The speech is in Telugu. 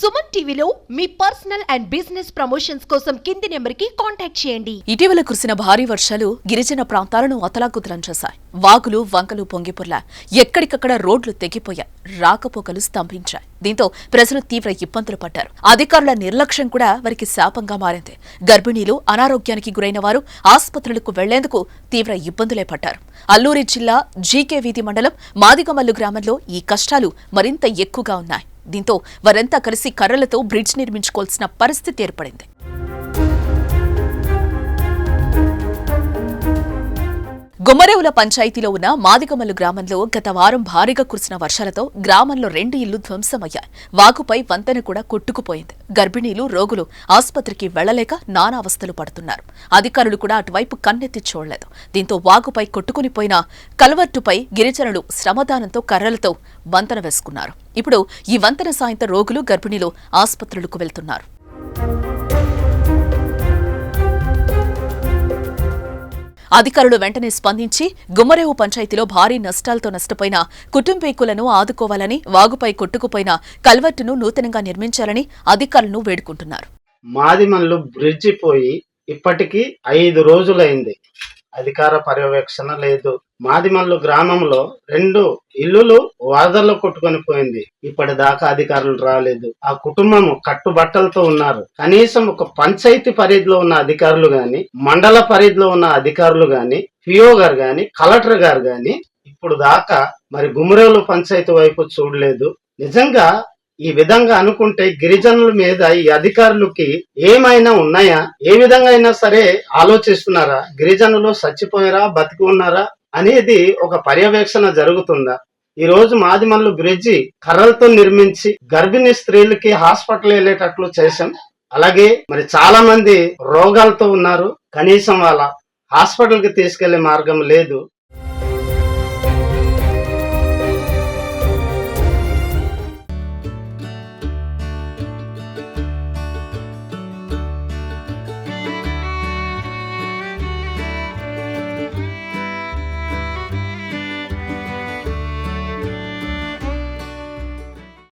సుమన్ టీవీలో మీ పర్సనల్ అండ్ బిజినెస్ ప్రమోషన్స్ కోసం కింది నెంబర్కి కాంటాక్ట్ చేయండి. ఇటీవల కురిసిన భారీ వర్షాలు గిరిజన ప్రాంతాలను అతలాకుతలం చేశాయి. వాగులు వంకలు పొంగిపొర్లా ఎక్కడికక్కడ రోడ్లు తెగిపోయాయి. రాకపోకలు స్తంభించాయి. దీంతో ప్రజలు తీవ్ర ఇబ్బందులు పడ్డారు. అధికారుల నిర్లక్ష్యం కూడా వారికి శాపంగా మారింది. గర్భిణీలు అనారోగ్యానికి గురైన వారు ఆసుపత్రులకు వెళ్ళేందుకు తీవ్ర ఇబ్బందులే పడ్డారు. అల్లూరి జిల్లా జీకే వీధి మండలం మాదిగమల్లు గ్రామంలో ఈ కష్టాలు మరింత ఎక్కువగా ఉన్నాయి. దీంతో వారంతా కలిసి కర్రలతో బ్రిడ్జ్ నిర్మించుకోవాల్సిన పరిస్థితి ఏర్పడింది. గుమ్మరేవుల పంచాయతీలో ఉన్న మాదిగమల్లు గ్రామంలో గత వారం భారీగా కురిసిన వర్షాలతో గ్రామంలో రెండు ఇళ్ళు ధ్వంసమయ్యాయి. వాగుపై వంతెన కూడా కొట్టుకుపోయింది. గర్భిణీలు రోగులు ఆసుపత్రికి వెళ్ళలేక నానా అవస్థలు పడుతున్నారు. అధికారులు కూడా అటువైపు కన్నెత్తి చూడలేదు. దీంతో వాగుపై కొట్టుకునిపోయిన కల్వర్టుపై గిరిజనులు శ్రమదానంతో కర్రలతో వంతెన వేసుకున్నారు. ఇప్పుడు ఈ వంతెన సాయంతో రోగులు గర్భిణీలు ఆసుపత్రులకు వెళ్తున్నారు. అధికారులు వెంటనే స్పందించి గుమ్మరేవు పంచాయతీలో భారీ నష్టాలతో నష్టపోయిన కుటుంబీకులను ఆదుకోవాలని వాగుపై కొట్టుకుపోయిన కల్వర్టును నూతనంగా నిర్మించాలని అధికారులను వేడుకుంటున్నారు. మాదిమన్లు బ్రిడ్జి పోయి ఇప్పటికీ ఐదు రోజులైంది. అధికార పర్యవేక్షణ లేదు. మాదిమల్లు గ్రామంలో రెండు ఇల్లులు వరదల్లో కొట్టుకొని పోయింది. ఇప్పటిదాకా అధికారులు రాలేదు. ఆ కుటుంబం కట్టుబట్టలతో ఉన్నారు. కనీసం ఒక పంచాయతీ పరిధిలో ఉన్న అధికారులు గాని మండల పరిధిలో ఉన్న అధికారులు గాని పిఓ గారు గాని కలెక్టర్ గారు గాని ఇప్పుడు దాకా మరి గుమ్మరేలు పంచాయతీ వైపు చూడలేదు. నిజంగా ఈ విధంగా అనుకుంటే గిరిజనుల మీద ఈ అధికారులకి ఏమైనా ఉన్నాయా? ఏ విధంగా అయినా సరే ఆలోచిస్తున్నారా? గిరిజనులు చచ్చిపోయారా? బతికి ఉన్నారా? అనేది ఒక పర్యవేక్షణ జరుగుతుందా? ఈ రోజు మాదిమల్లు బ్రిడ్జి కర్రలతో నిర్మించి గర్భిణీ స్త్రీలకి హాస్పిటల్ వెళ్ళేటట్లు చేశాం. అలాగే మరి చాలా మంది రోగాలతో ఉన్నారు. కనీసం వాళ్ళ హాస్పిటల్కి తీసుకెళ్ళే మార్గం లేదు.